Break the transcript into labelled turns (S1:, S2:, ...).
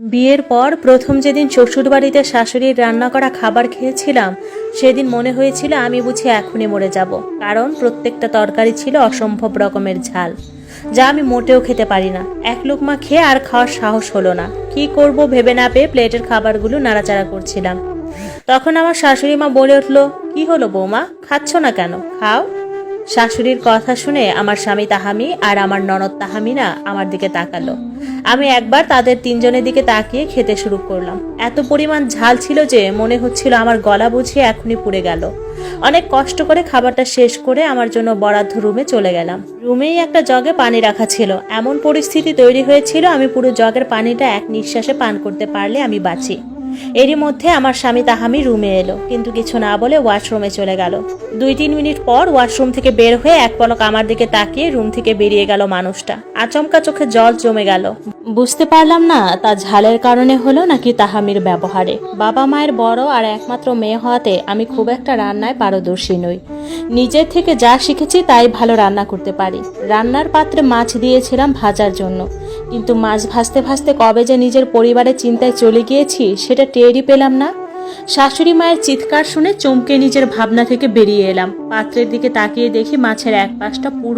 S1: বিয়ের পর প্রথম যেদিন শ্বশুরবাড়িতে শাশুড়ির রান্না করা খাবার খেয়েছিলাম, সেদিন মনে হয়েছিল আমি বুঝি এখনই মরে যাব, কারণ প্রত্যেকটা তরকারি ছিল অসম্ভব রকমের ঝাল, যা আমি মোটেও খেতে পারি না। এক লোকমা খেয়ে আর খাওয়ার সাহস হলো না। কি করব ভেবে না পেয়ে প্লেটের খাবারগুলো নাড়াচাড়া করছিলাম। তখন আমার শাশুড়ি মা বলে উঠল, কি হলো বৌমা? খাচ্ছ না কেন? খাও। শাশুড়ির কথা শুনে আমার স্বামী তাহামি আর আমার ননদ তাহামিনা আমার দিকে তাকালো। আমি একবার তাদের তিনজনের দিকে তাকিয়ে খেতে শুরু করলাম। এত পরিমাণ ঝাল ছিল যে মনে হচ্ছিল আমার গলা বুঝিয়ে এখনই পুড়ে গেল। অনেক কষ্ট করে খাবারটা শেষ করে আমার জন্য বরাদ্দ রুমে চলে গেলাম। রুমেই একটা জগে পানি রাখা ছিল। এমন পরিস্থিতি তৈরি হয়েছিল আমি পুরো জগের পানিটা এক নিঃশ্বাসে পান করতে পারলে আমি বাঁচি। এরই মধ্যে আমার স্বামী তাহামি রুমে এলো, কিন্তু কিছু না বলে ওয়াশরুমে চলে গেল। দুই তিন মিনিট পর ওয়াশরুম থেকে বের হয়ে এক পলক আমার দিকে তাকিয়ে রুম থেকে বেরিয়ে গেল মানুষটা। আচমকা চোখে জল জমে গেল। বুঝতে পারলাম না, তা ঝালের কারণে হলো নাকি তাহামির ব্যবহারে? বাবা মায়ের বড় আর একমাত্র মেয়ে হওয়াতে আমি খুব একটা রান্নায় পারদর্শী নই। নিজের থেকে যা শিখেছি তাই ভালো রান্না করতে পারি। রান্নার পাত্রে মাছ দিয়েছিলাম ভাজার জন্য। কিন্তু মাছ ভাসতে ভাসতে কবে যে নিজের পরিবারের চিন্তায় চলে গিয়েছি, সেটা টেরই পেলাম না। শাশুড়ি মায়ের চিৎকার শুনে চমকে নিজের ভাবনা থেকে বেরিয়ে এলাম। পাত্রের দিকে তাকিয়ে দেখি মাছের এক পাশটা পুরো